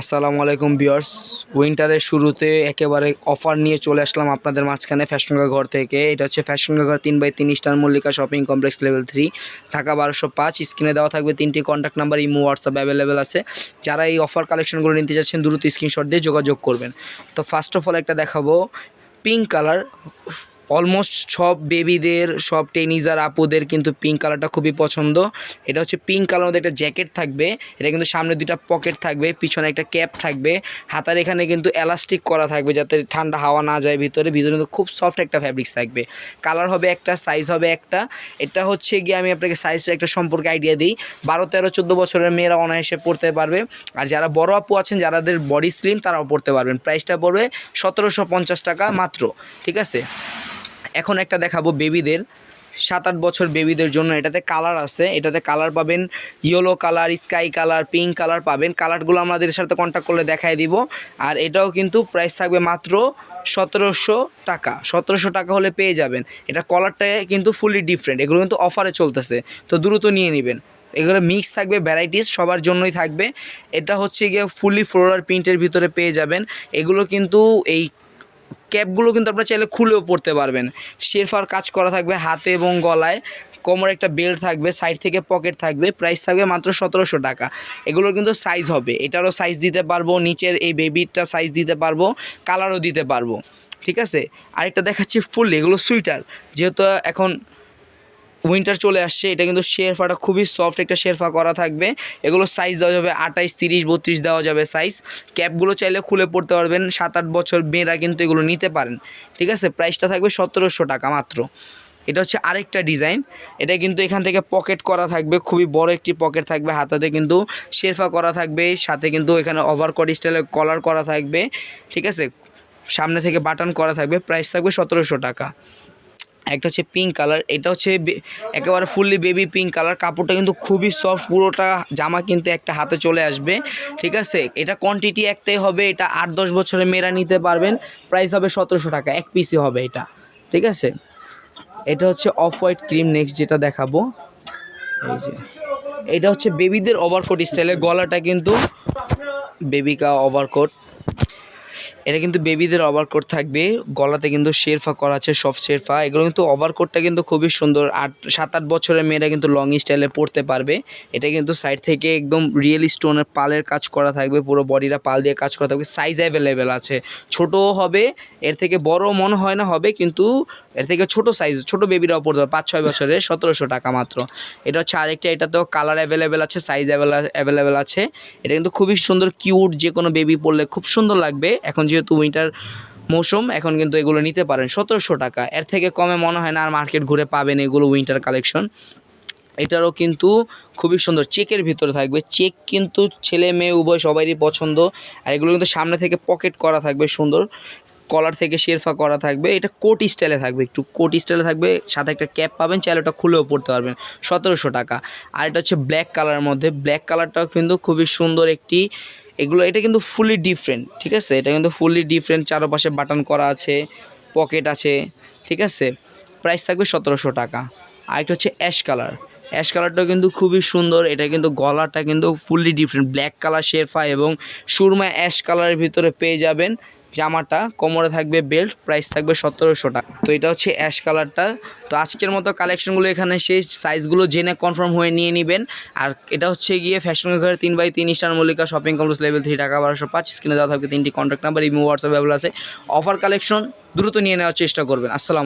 আসসালামু আলাইকুম বিয়ার্স উইন্টারের শুরুতে একেবারে অফার নিয়ে চলে আসলাম আপনাদের মাঝখানে ফ্যাশনগা ঘর থেকে। এটা হচ্ছে ফ্যাশনগা ঘর তিন বাই তিন star Mallika shopping complex level three, Dhaka বারোশো পাঁচ। স্ক্রিনে দেওয়া থাকবে তিনটি contact number imo WhatsApp available আছে। যারা এই অফার কালেকশনগুলো নিতে চাচ্ছেন, দ্রুত স্ক্রিনশট দিয়ে যোগাযোগ করবেন। তো ফার্স্ট অফ অল একটা দেখাবো পিঙ্ক কালার অলমোস্ট সব বেবিদের সব টেনিজার আপুদের কিন্তু পিঙ্ক কালারটা খুবই পছন্দ। এটা হচ্ছে পিঙ্ক কালার মধ্যে একটা জ্যাকেট থাকবে, এটা কিন্তু সামনে দুইটা পকেট থাকবে, পিছনে একটা ক্যাপ থাকবে। হাতার এখানে কিন্তু এলাস্টিক করা থাকবে যাতে ঠান্ডা হাওয়া না যায় ভিতরে। ভিতরে কিন্তু খুব সফট একটা ফ্যাব্রিক্স থাকবে। কালার হবে একটা সাইজ হবে একটা। এটা হচ্ছে গিয়ে আমি আপনাকে সাইজের একটা সম্পর্কে আইডিয়া দিই। বারো, তেরো, চোদ্দ বছরের মেয়েরা অনায়াসে পড়তে পারবে। আর যারা বড় আপু আছেন যাদের বডি স্লিম তারাও পড়তে পারবেন। প্রাইসটা পড়বে সতেরোশো পঞ্চাশ টাকা মাত্র, ঠিক আছে? এখন একটা দেখাবো বেবিদের সাত আট বছর বেবিদের জন্য এটাতে কালার আছে। এটাতে কালার পাবেন yellow colour sky colour pink colour পাবেন। কালারগুলো আমাদের সাথে কন্ট্যাক্ট করলে দেখায় দিব। আর এটাও কিন্তু প্রাইস থাকবে মাত্র সতেরোশো টাকা। সতেরোশো টাকা হলে পেয়ে যাবেন। এটা কলারটা কিন্তু ফুলি ডিফারেন্ট এগুলো কিন্তু অফারে চলতেছে। তো দ্রুত নিয়ে নেবেন। এগুলো মিক্স থাকবে ভ্যারাইটিস সবার জন্যই থাকবে। এটা হচ্ছে গিয়ে ফুলি ফ্লোরার প্রিন্টের ভিতরে পেয়ে যাবেন। এগুলো কিন্তু এই ক্যাপগুলো কিন্তু আপনারা চাইলে খুলেও পড়তে পারবেন। শেরফার কাজ করা থাকবে হাতে এবং গলায়। কোমরে একটা বেল্ট থাকবে, সাইড থেকে পকেট থাকবে, প্রাইস থাকবে মাত্র সতেরোশো টাকা। এগুলোর কিন্তু সাইজ হবে। এটারও সাইজ দিতে পারব, নিচের এই বেবিটা সাইজ দিতে পারব কালারও দিতে পারব। ঠিক আছে? আরেকটা দেখাচ্ছি ফুল, এগুলো সুইটার যেহেতু এখন উইন্টার চলে আসছে, এটা কিন্তু শেরফাটা খুবই সফট একটা শেরফা করা থাকবে। এগুলো সাইজ দেওয়া যাবে আঠাইশ, তিরিশ, বত্রিশ দেওয়া যাবে সাইজ ক্যাপগুলো চাইলে খুলে পড়তে পারবেন সাত আট বছর মেয়েরা কিন্তু এগুলো নিতে পারেন। ঠিক আছে? প্রাইসটা থাকবে সতেরোশো টাকা মাত্র। এটা হচ্ছে আরেকটা ডিজাইন এটা কিন্তু এখান থেকে পকেট করা থাকবে, খুবই বড় একটি পকেট থাকবে। হাতাতে কিন্তু শেরফা করা থাকবে, সাথে কিন্তু এখানে ওভারকট স্টাইলে কলার করা থাকবে। ঠিক আছে? সামনে থেকে বাটন করা থাকবে। প্রাইস থাকবে সতেরোশো টাকা। একটা হচ্ছে পিঙ্ক কালার এটা হচ্ছে একেবারে ফুললি বেবি পিঙ্ক কালার কাপড়টা কিন্তু খুবই সফট পুরোটা জামা কিন্তু একটা হাতে চলে আসবে, ঠিক আছে? এটা কোয়ান্টিটি একটাই হবে, এটা আট দশ বছরের মেয়েরা নিতে পারবেন প্রাইস হবে সতেরোশো টাকা, এক পিসই হবে এটা, ঠিক আছে? এটা হচ্ছে অফ হোয়াইট ক্রিম নেক্সট যেটা দেখাবো, এই যে, এটা হচ্ছে বেবিদের ওভারকোট স্টাইলে গলাটা কিন্তু বেবিকা ওভারকোট এটা কিন্তু বেবিদের ওভারকোট থাকবে, গলাতে কিন্তু শেরফা করা আছে সব শেরফা। এগুলো কিন্তু ওভারকোটটা কিন্তু খুবই সুন্দর। আট সাত আট বছরের মেয়েরা কিন্তু লং স্টাইলে পরতে পারবে। এটা কিন্তু সাইড থেকে একদম রিয়েল স্টোনের পালের কাজ করা থাকবে, পুরো বডিটা পাল দিয়ে কাজ করা থাকবে। সাইজ অ্যাভেলেবেল আছে। ছোটও হবে, এর থেকে বড় মনে হয় না হবে, কিন্তু এর থেকে ছোট সাইজ ছোট বেবিরাও পড়তে পারবে পাঁচ ছয় বছরের, সতেরোশো টাকা মাত্র। এটা হচ্ছে আরেকটা, এটা তো কালার অ্যাভেলেবেল আছে সাইজ অ্যাভেলেবেল আছে। এটা কিন্তু খুবই সুন্দর কিউট যে কোনো বেবি পরলে খুব সুন্দর লাগবে। এখন যেহেতু উইন্টার মৌসুম, এখন কিন্তু এগুলো নিতে পারেন সতেরোশো টাকা। এর থেকে কমে মনে হয় না আর মার্কেট ঘুরে পাবেন এগুলো উইন্টার কালেকশন এটারও কিন্তু খুবই সুন্দর চেকের ভিতরে থাকবে। চেক কিন্তু ছেলে মেয়ে উভয় সবারই পছন্দ। আর এগুলো কিন্তু সামনে থেকে পকেট করা থাকবে সুন্দর। কলার থেকে শেরফা করা থাকবে। এটা কোট স্টাইলে থাকবে, একটু কোট স্টাইলে থাকবে, সাথে একটা ক্যাপ পাবেন, চাইলে ওটা খুলেও পড়তে পারবেন। সতেরোশো টাকা। আর এটা হচ্ছে ব্ল্যাক কালারের মধ্যে। ব্ল্যাক কালারটাও কিন্তু খুবই সুন্দর একটি, এগুলো, এটা কিন্তু ফুলি ডিফারেন্ট ঠিক আছে? এটা কিন্তু ফুলি ডিফারেন্ট চারপাশে বাটন করা আছে পকেট আছে, ঠিক আছে? প্রাইস থাকবে সতেরোশো টাকা। আর একটা হচ্ছে অ্যাশ কালার অ্যাশ কালারটাও কিন্তু খুবই সুন্দর। এটা কিন্তু গলাটা কিন্তু ফুললি ডিফারেন্ট ব্ল্যাক কালার শেরফা এবং সুরমা অ্যাশ কালারের ভিতরে পেয়ে যাবেন। জামাটা কোমরে থাকবে বেল্ট প্রাইস থাকবে সতেরোশো টাকা। তো এটা হচ্ছে অ্যাশ কালারটা তো আজকের মতো কালেকশনগুলো এখানে সেই সাইজগুলো জেনে কনফার্ম হয়ে নিয়ে নেবেন। আর এটা হচ্ছে গিয়ে ফ্যাশন ঘরে তিন বাই তিন star Mallika shopping complex level three টাকা বারোশো পাঁচ। স্ক্রিনে দেওয়া থাকবে তিনটি কন্ট্যাক্ট নাম্বার ইমো হোয়াটসঅ্যাপ আছে। অফার কালেকশন দ্রুত নিয়ে নেওয়ার চেষ্টা করবেন। আসসালাম